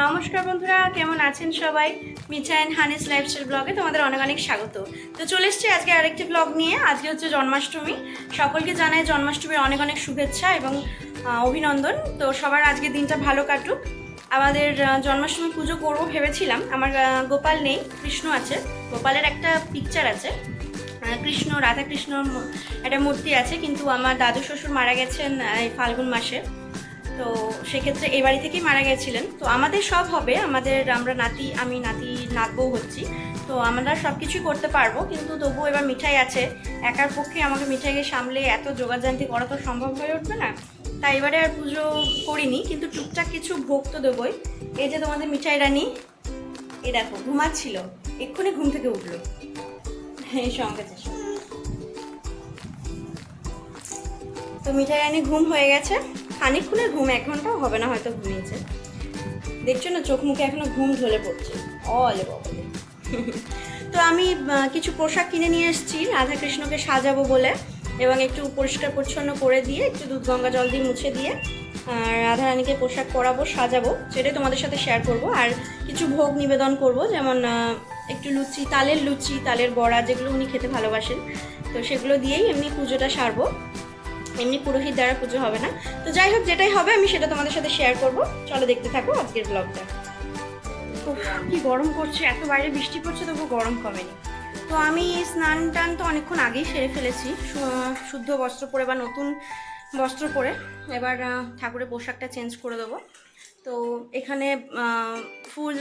নমস্কার বন্ধুরা, কেমন আছেন সবাই? মিচা অ্যান্ড হানিস লাইফস্টাইল ব্লগে তোমাদের অনেক অনেক স্বাগত। তো চলে এসছি আজকে আরেকটি ব্লগ নিয়ে। আজকে হচ্ছে জন্মাষ্টমী। সকলকে জানাই জন্মাষ্টমীর অনেক অনেক শুভেচ্ছা এবং অভিনন্দন। তো সবার আজকে দিনটা ভালো কাটুক। আমাদের জন্মাষ্টমী পুজো করব ভেবেছিলাম। আমার গোপাল নেই, কৃষ্ণ আছে। গোপালের একটা পিকচার আছে। কৃষ্ণ রাধা কৃষ্ণ একটা মূর্তি আছে। কিন্তু আমার দাদু শ্বশুর মারা গেছেন এই ফাল্গুন মাসে। তো সেক্ষেত্রে এই বাড়ি থেকেই মারা গেছিলেন। তো আমাদের সব হবে, আমাদের আমরা নাতি, আমি নাতি, নাতবউ হচ্ছি। তো আমরা সব কিছুই করতে পারব, কিন্তু তবুও এবার মিঠাই আছে। একার পক্ষে আমাকে মিঠাইকে সামলে এত যোগাযান্তি করা তো সম্ভব হয়ে উঠবে না। তাই এবারে আর পুজো করিনি, কিন্তু টুকটাক কিছু ভোগ তো দেবই। এই যে তোমাদের মিঠাই রানী এ দেখো, ঘুমাচ্ছিল, এক্ষুনি ঘুম থেকে উঠল। এই সঙ্গে। তো মিঠাই রানী, ঘুম হয়ে গেছে। খানিকক্ষণের ঘুম, এক ঘন্টাও হবে না হয়তো ঘুমিয়েছে। দেখছ না, চোখ মুখে এখনও ঘুম ঢলে পড়ছে। অলে বলে তো আমি কিছু পোশাক কিনে নিয়ে এসেছি, রাধাকৃষ্ণকে সাজাবো বলে, এবং একটু পরিষ্কার পরিচ্ছন্ন করে দিয়ে, একটু দুধ গঙ্গা জল দিয়ে মুছে দিয়ে আর রাধারানীকে পোশাক পরাবো, সাজাবো, সেটাই তোমাদের সাথে শেয়ার করব। আর কিছু ভোগ নিবেদন করব, যেমন একটু লুচি, তালের লুচি, তালের বড়া, যেগুলো উনি খেতে ভালোবাসেন, তো সেগুলো দিয়েই এমনি পুজোটা সারবো। এমনি পুরোহিত দ্বারা পুজো হবে না। তো যাই হোক, যেটাই হবে, আমি সেটা তোমাদের সাথে শেয়ার করব। চলো দেখতে থাকো আজকের ব্লগটা কি গরম করছে এত বাইরে বৃষ্টি পড়ছে তবু গরম কমেনি। তো আমি স্নান টান তো অনেকক্ষণ আগেই সেরে ফেলেছি। শুদ্ধ বস্ত্র পরে বা নতুন বস্ত্র পরে। এবার ঠাকুরের পোশাকটা চেঞ্জ করে দেবো। তো এখানে ফুল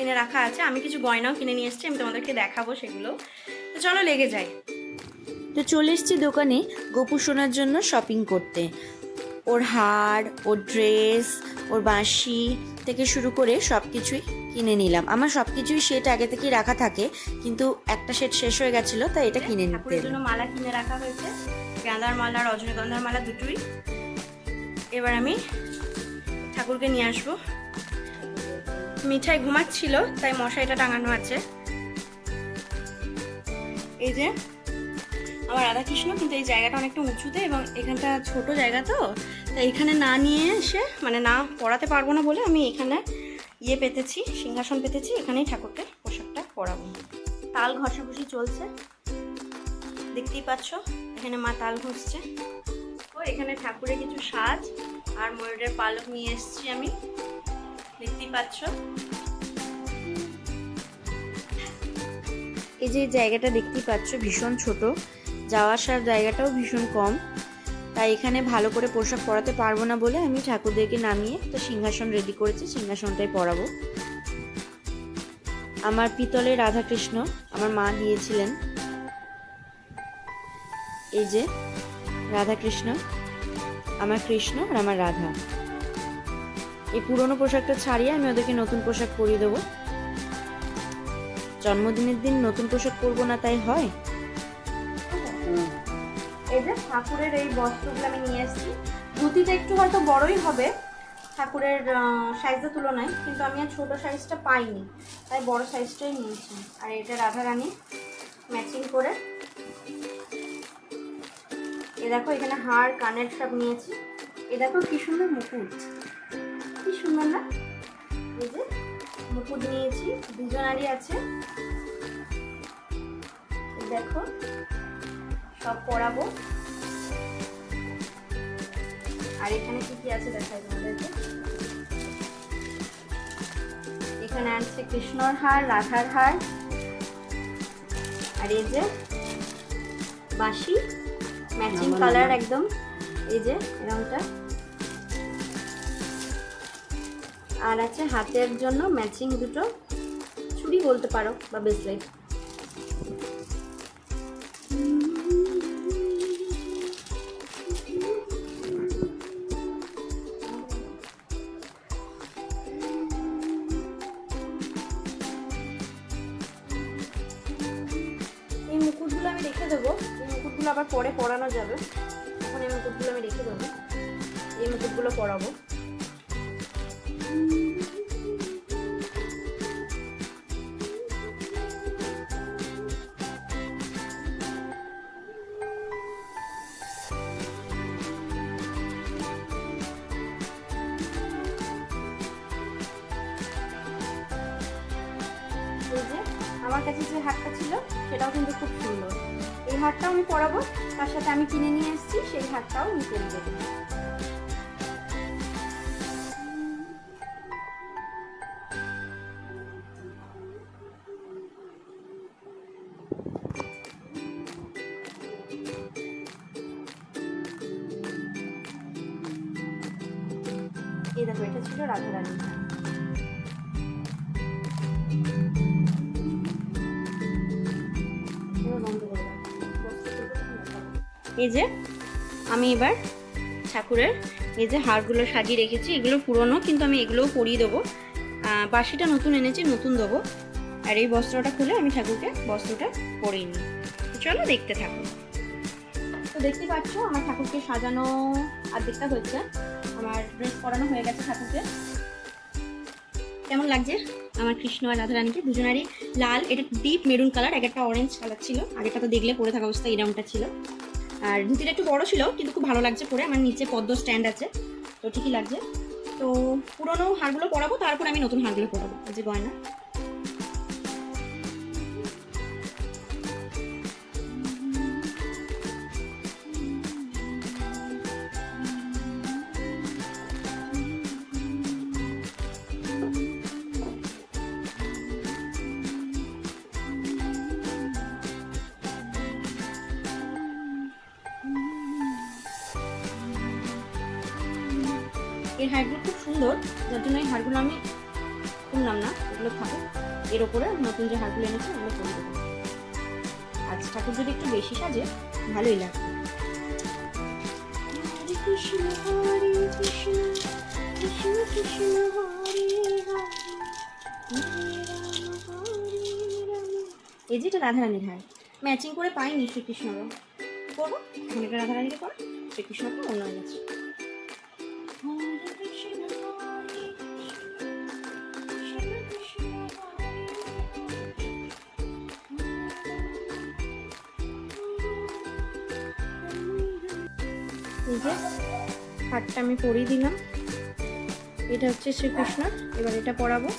এনে রাখা আছে। আমি কিছু গয়নাও কিনে নিয়ে এসেছি, আমি তোমাদেরকে দেখাবো সেগুলো। তো চলো লেগে যাই। তো চলে এসছি দোকানে গোপু সোনার জন্য শপিং করতে। ওর হার ওর ড্রেস ওর বাঁশি থেকে শুরু করে সব কিছুই কিনে নিলাম। আমার সব কিছুই সেট আগে থেকেই রাখা থাকে কিন্তু একটা সেট শেষ হয়ে গেছিল তাই এটা কিনে নিতে জন্য মালা কিনে রাখা হয়েছে। গাঁদার মালা রজনীগন্ধার মালা দুটোই। এবার আমি ঠাকুরকে নিয়ে আসব। মিঠাই ঘুমাচ্ছিল তাই মশাইটা টাঙানো আছে। এই যে আমার রাধাকৃষ্ণ কিন্তু এই জায়গাটা অনেকটা উঁচুতে এবং এখানটা ছোট জায়গা তো তাই এখানে না নিয়ে এসে মানে না পড়াতে পারব না বলে আমি এখানে ইয়ে পেতেছি, সিংহাসন পেতেছি, এখানেই ঠাকুরকে পোশাকটা পরাবো তাল ঘষাঘষি চলছে, দেখতেই পাচ্ছ, এখানে মা তাল ঘষছে। ও, এখানে ঠাকুরের কিছু সাজ আর ময়ূরের পালক নিয়ে এসেছি আমি, দেখতেই পাচ্ছ। এই যে জায়গাটা দেখতেই পাচ্ছ, ভীষণ ছোট। যাওয়া আসার জায়গাটাও ভীষণ কম। তাই এখানে ভালো করে পোশাক পরাতে পারব না বলে আমি ঠাকুরদেরকে নামিয়ে তো সিংহাসন রেডি করেছি, সিংহাসনটাই পরাবো। আমার পিতলের রাধাকৃষ্ণ, আমার মা দিয়েছিলেন। এই যে, রাধাকৃষ্ণ, আমার কৃষ্ণ আর আমার রাধা। এই পুরনো পোশাকটা ছাড়িয়ে আমি ওদেরকে নতুন পোশাক পরিয়ে দেবো। জন্মদিনের দিন নতুন পোশাক পরবো না তাই হয়? এই যে ঠাকুরের এই বস্ত্রগুলো আমি নিয়ে এসেছি। ধুতিটা একটু হয়তো বড়ই হবে ঠাকুরের সাইজের তুলনায়, কিন্তু আমি আর ছোটো সাইজটা পাইনি, তাই বড় সাইজটাই নিয়েছি। আর এটা রাধারানী ম্যাচিং করে এ দেখো, এখানে হার, কানের সব নিয়েছি। এ দেখো কি সুন্দর মুকুট, কি সুন্দর না? এই যে মুকুট নিয়েছি, দুজনারই আছে। দেখো পরাবো। আর এখানে কি কি আছে দেখাই তোমাদেরকে? এখানে আছে কৃষ্ণর হার রাধার হার আর এই যে বাঁশি ম্যাচিং কালার একদম। এই যে রংটা। আর আছে হাতের জন্য ম্যাচিং দুটো। চুড়ি বলতে পারো বা ব্রেসলেট আমার কাছে যে হারটা ছিল, সেটাও কিন্তু খুব সুন্দর। এই হারটাও আমি পরাবো, তার সাথে আমি কিনে নিয়ে এসেছি, সেই হারটাও আমি পরিয়ে দেবো। এই দেখো, এটা ছিল রাধারানী। এই যে আমি এবার ঠাকুরের এই যে হারগুলো সাজিয়ে রেখেছি, এগুলো পুরনো, কিন্তু আমি এগুলোও পরিয়ে দেবো। বাসিটা নতুন এনেছি, নতুন দেবো। আর এই বস্ত্রটা খুলে আমি ঠাকুরকে বস্ত্রটা পরিয়ে নিই। চলো দেখতে থাকো। তো দেখতে পাচ্ছ, আমার ঠাকুরকে সাজানো অর্ধেকটা হচ্ছে আমার ড্রেস পরানো হয়ে গেছে ঠাকুরকে। কেমন লাগছে? আমার কৃষ্ণ আর রাধারানীকে, দুজনারই লাল, এটা ডিপ মেরুন কালার এক একটা অরেঞ্জ কালার ছিল। আগেটা তো দেখলে পরে থাকা অবস্থায় এরকমটা ছিল। আর ধুতিটা একটু বড় ছিল, কিন্তু খুব ভালো লাগছে পরে। আমার নিচে পদ্ম স্ট্যান্ড আছে, তো ঠিকই লাগছে। তো পুরনো হারগুলো পরাবো, তারপর আমি নতুন হারগুলো পরাবো। যে গয়না। শুনলাম না, এগুলো থাকো এর ওপরে নতুন যে হারগুলো এনেছি ওগুলো করে দেবো। আজ ঠাকুর যদি একটু বেশি সাজে, ভালোই লাগবে এই যেটা রাধারানীর হার। ম্যাচিং করে পাইনি শ্রীকৃষ্ণরও। করব? এটা রাধারানীকে করো। শ্রীকৃষ্ণকে অন্য হয়ে এই যে হারটা আমি পরিয়ে দিলাম। এটা হচ্ছে শ্রীকৃষ্ণ, এবার এটা পরাবো।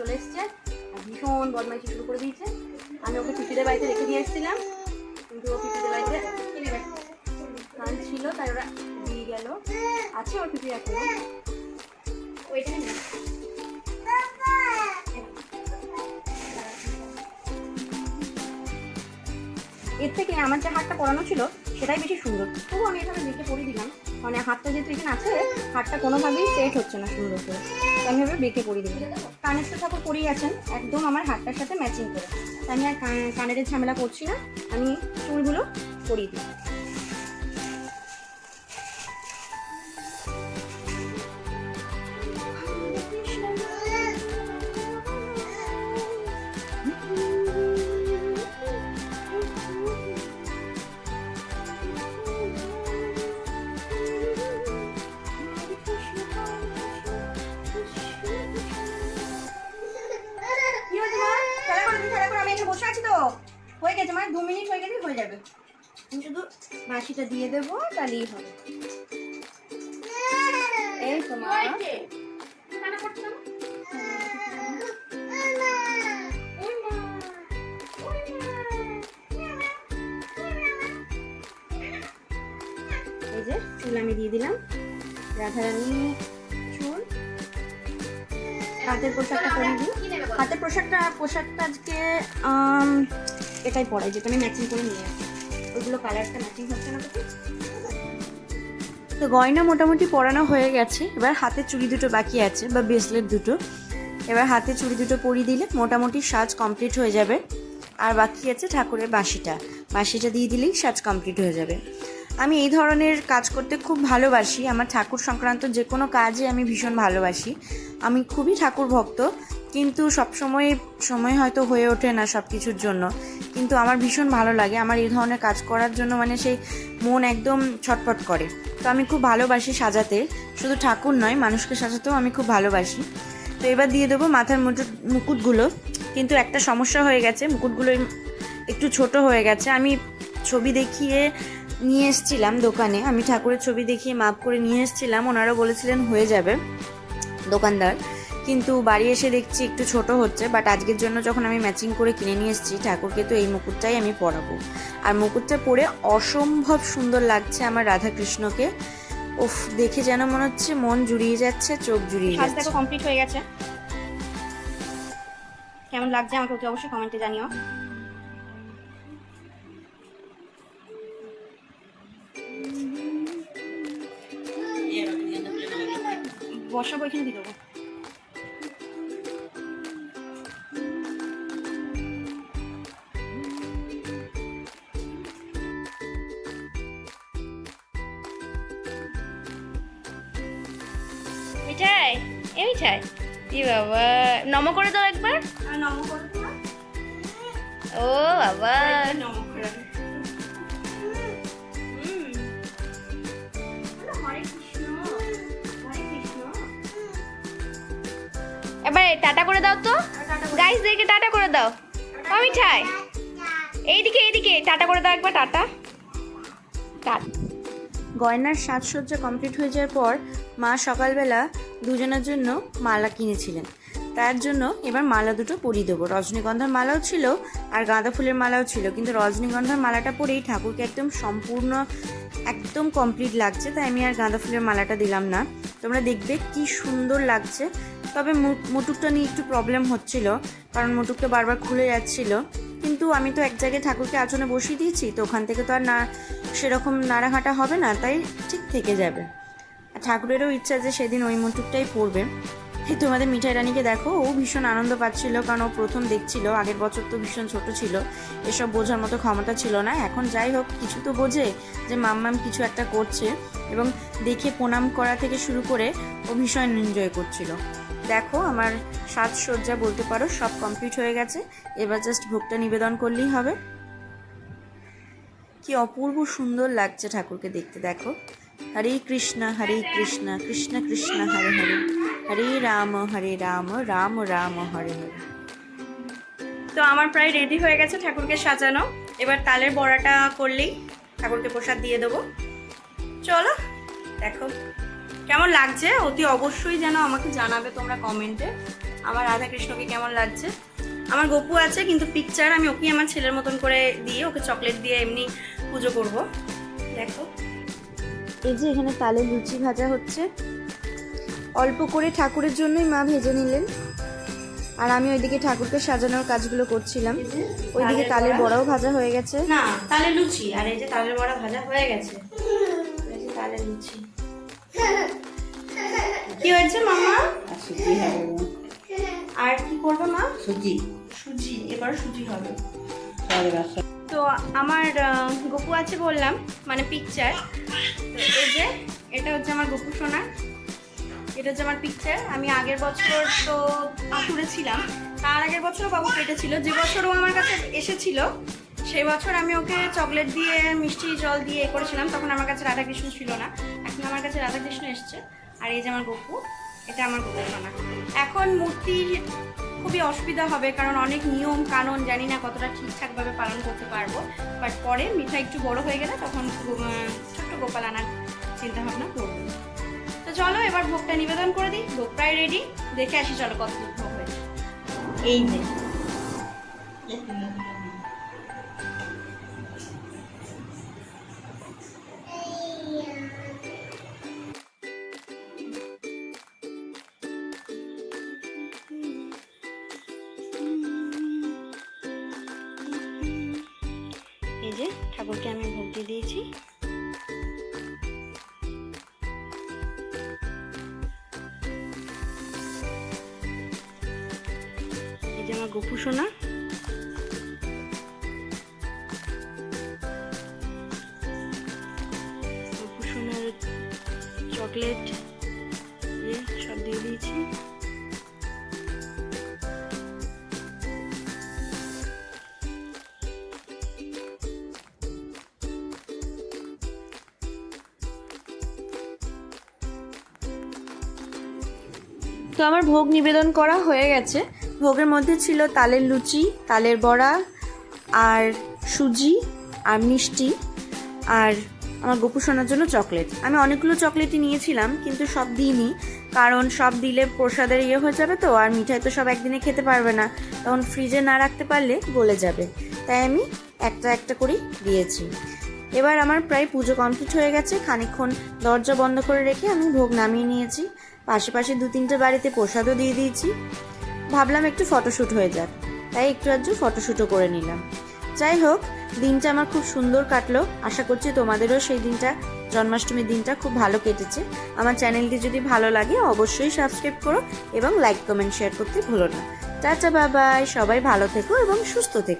চলে এসছে। ভীষণ বদমাইশি শুরু করে দিয়েছে। আমি ওকে পিপিদের বাড়িতে রেখে দিয়ে এসেছিলাম, কিন্তু ও পিপিদের বাড়িতে ছিল, তাই ওরা গেল। আছে ওর ওইটা না। এর থেকে আমার যে হাতটা পরানো ছিল, সেটাই বেশি সুন্দর। তবু আমি এখানে দেখে পরিয়ে দিলাম। মানে হাতটা যেহেতু এখানে আছে, হাতটা কোনোভাবেই সেট হচ্ছে না সুন্দর করে। আমি এবার বেঁকে পরিয়ে দিলাম। কানের তো ঠাকুর পরিয়ে আছেন। একদম আমার হাতটার সাথে ম্যাচিং করে। তাই আমি আর কানের ঝামেলা করছি না। আমি চুলগুলো পরিয়ে দিই দু মিনিট হয়ে গেলে হয়ে যাবে। আমি শুধু বাসিটা দিয়ে দেবো তাহলেই হবে। এই তো মা। এই যে চুল আমি দিয়ে দিলাম। রাধারানী চুল। হাতের পোশাকটা পরে দিই। হাতের পোশাকটা পোশাকটা আজকে এটাই পরাই, যেটা আমি ম্যাচিং করে নিয়ে ওইগুলো কালারটা ম্যাচিং হচ্ছে না তো গয়না মোটামুটি পরানো হয়ে গেছে। এবার হাতে চুড়ি দুটো বাকি আছে, বা ব্রেসলেট দুটো। এবার হাতে চুড়ি দুটো পরিয়ে দিলে মোটামুটি সাজ কমপ্লিট হয়ে যাবে। আর বাকি আছে ঠাকুরের বাঁশিটা। বাঁশিটা দিয়ে দিলেই সাজ কমপ্লিট হয়ে যাবে। আমি এই ধরনের কাজ করতে খুব ভালোবাসি। আমার ঠাকুর সংক্রান্ত যে কোনো কাজে আমি ভীষণ ভালোবাসি। আমি খুবই ঠাকুর ভক্ত, কিন্তু সবসময় সময় হয়তো হয়ে ওঠে না সব কিছুর জন্য। কিন্তু আমার ভীষণ ভালো লাগে আমার এই ধরনের কাজ করার জন্য মানে সেই মন একদম ছটফট করে। তো আমি খুব ভালোবাসি সাজাতে। শুধু ঠাকুর নয়, মানুষকে সাজাতেও আমি খুব ভালোবাসি। তো এবার দিয়ে দেবো মাথার মুকুট মুকুটগুলো। কিন্তু একটা সমস্যা হয়ে গেছে, মুকুটগুলো একটু ছোট হয়ে গেছে। আমি ছবি দেখিয়ে নিয়ে এসেছিলাম দোকানে। আমি ঠাকুরের ছবি দেখিয়ে মাপ করে নিয়ে এসেছিলাম। ওনারা বলেছিলেন হয়ে যাবে দোকানদার। কিন্তু বাড়ি এসে দেখছি একটু ছোট হচ্ছে বাট আজকের জন্য যখন আমি ম্যাচিং করে কিনে নিয়ে এসেছি ঠাকুরকে তো এই মুকুটটাই আমি পরাবো। আর মুকুটটা পরে অসম্ভব সুন্দর লাগছে আমার রাধাকৃষ্ণকে। উফ দেখে যেন মনে হচ্ছে মন জুড়িয়ে যাচ্ছে চোখ জুড়িয়ে যাচ্ছে। কমপ্লিট হয়ে গেছে। কেমন লাগছে আমাকে অবশ্যই কমেন্টে জানিও। বসাবো এখানে দিয়ে দেবো। মিঠাই এ মিঠাই। ই বাবা নম করে দাও একবার। নম করে ও বাবা। নম এবার টাটা করে দাও তো। টাটা গাইস দেখে টাটা করে দাও। ও মিঠাই এইদিকে এইদিকে। টাটা করে দাও একবার, টাটা। টাটা। গয়নার সাজসজ্জা কমপ্লিট হয়ে যাওয়ার পর মা সকালবেলা দুজনের জন্য মালা কিনেছিলেন। তার জন্য এবার মালা দুটো পরিয়ে দেবো। রজনীগন্ধার মালাও ছিল আর গাঁদা ফুলের মালাও ছিল। কিন্তু রজনীগন্ধার মালাটা পরেই ঠাকুরকে একদম সম্পূর্ণ, একদম কমপ্লিট লাগছে। তাই আমি আর গাঁদা ফুলের মালাটা দিলাম না। তোমরা দেখবে কি সুন্দর লাগছে। তবে মুটুকটা নিয়ে একটু প্রবলেম হচ্ছিল, কারণ মুটুকটা বারবার খুলে যাচ্ছিল। কিন্তু আমি তো এক জায়গায় ঠাকুরকে আচনে বসিয়ে দিয়েছি, তো ওখান থেকে তো আর না সেরকম নাড়াঘাটা হবে না, তাই ঠিক থেকে যাবে। আর ঠাকুরেরও ইচ্ছা যে সেদিন ওই মুটুকটাই পড়বে তোমাদের মিঠাই রানীকে দেখো, ও ভীষণ আনন্দ পাচ্ছিল, কারণ ও প্রথম দেখছিল, আগের বছর তো ভীষণ ছোট ছিল, এসব বোঝার মতো ক্ষমতা ছিল না। এখন যাই হোক, কিছু তো বোঝে যে মাম্মাম কিছু একটা করছে, এবং দেখে প্রণাম করা থেকে শুরু করে ও ভীষণ এনজয় করছিল। দেখো, আমার সাজসজ্জা বলতে পারো, সব কমপ্লিট হয়ে গেছে। এবার জাস্ট ভোগটা নিবেদন করলেই হবে। কি অপূর্ব সুন্দর লাগছে ঠাকুরকে দেখতে, দেখো। হরে কৃষ্ণ হরে কৃষ্ণ কৃষ্ণ কৃষ্ণ, হরে হরে। হরে রাম হরে রাম রাম রাম, হরে হরে। তো আমার প্রায় রেডি হয়ে গেছে ঠাকুরকে সাজানো। এবার তালের বড়াটা করলেই ঠাকুরকে প্রসাদ দিয়ে দেবো। চলো, দেখো। কেমন লাগছে? অতি অবশ্যই যেন আমাকে জানাবে তোমরা কমেন্টে আমার রাধা কৃষ্ণকে কেমন লাগছে? আমার গপু আছে কিন্তু পিকচার আমি ওকে আমার ছেলের মতন করে দিয়ে ওকে চকলেট দিয়ে এমনি পুজো করব। দেখো। এই যে এখানে তালে লুচি ভাজা হচ্ছে। অল্প করে ঠাকুরের জন্যই মা ভেজে নিলেন। আর আমি ওইদিকে ঠাকুরকে সাজানোর কাজগুলো করছিলাম। ওইদিকে তালের বড়াও ভাজা হয়ে গেছে। না তালের লুচি। আর এই যে তালের বড়া ভাজা হয়ে গেছে। এই যে তালের লুচি। কি হয়েছে মামা? সুজি হবে। আর কি করবে মা? সুজি। সুজি এবার সুজি হবে। তো আমার গপু আছে বললাম মানে পিকচার তো এই যে এটা হচ্ছে আমার গপু সোনা। এটা হচ্ছে আমার পিকচার আমি আগের বছর তো আঁকুড়ে ছিলাম। তার আগের বছরও বাবু কেটেছিল যে বছর ও আমার কাছে এসেছিল সেই বছর আমি ওকে চকলেট দিয়ে মিষ্টি জল দিয়ে এ করেছিলাম। তখন আমার কাছে রাধাকৃষ্ণ ছিল না। এখন আমার কাছে রাধাকৃষ্ণ এসছে। আর এই যে আমার গপু, এটা আমার গপু সোনা এখন মূর্তি খুবই অসুবিধা হবে কারণ অনেক নিয়ম, কানুন, জানি না কতটা ঠিকঠাকভাবে পালন করতে পারব। বাট পরে মিঠা একটু বড় হয়ে গেলে তখন ছোট্ট গোপাল আনার চিন্তা ভাবনা করব। তো চলো, এবার ভোগটা নিবেদন করে দিই। ভোগ প্রায় রেডি দেখে আসি চলো কত ভোগ হয়েছে। এই যে। ঠাকুরকে আমি ভোগ দিয়ে দিয়েছি। এই যে আমার গোপু সোনা। তো আমার ভোগ নিবেদন করা হয়ে গেছে। ভোগের মধ্যে ছিল তালের লুচি, তালের বড়া, আর সুজি, আর মিষ্টি, আর আমার গোপু সোনার জন্য চকলেট। আমি অনেকগুলো চকলেটই নিয়েছিলাম, কিন্তু সব দিইনি, কারণ সব দিলে প্রসাদের ইয়ে হয়ে যাবে তো, আর মিঠাই তো সব একদিনে খেতে পারবে না। তখন ফ্রিজে না রাখতে পারলে গলে যাবে। তাই আমি একটা একটা করেই দিয়েছি। এবার আমার প্রায় পুজো কমপ্লিট হয়ে গেছে, খানিকক্ষণ দরজা বন্ধ করে রেখে আমি ভোগ নামিয়ে নিয়েছি। পাশে দু তিনটে বাড়িতে প্রসাদও দিয়ে দিয়েছি। ভাবলাম একটু ফটোশ্যুট হয়ে যাক, তাই একটু আধটু ফটোশ্যুটও করে নিলাম। যাই হোক, দিনটা আমার খুব সুন্দর কাটলো। আশা করছি তোমাদেরও সেই দিনটা, জন্মাষ্টমীর দিনটা খুব ভালো কেটেছে। আমার চ্যানেলটি যদি ভালো লাগে, অবশ্যই সাবস্ক্রাইব করো এবং লাইক, কমেন্ট, শেয়ার করতে ভুলো না। টাটা বাবাই সবাই ভালো থেকো এবং সুস্থ থেকো।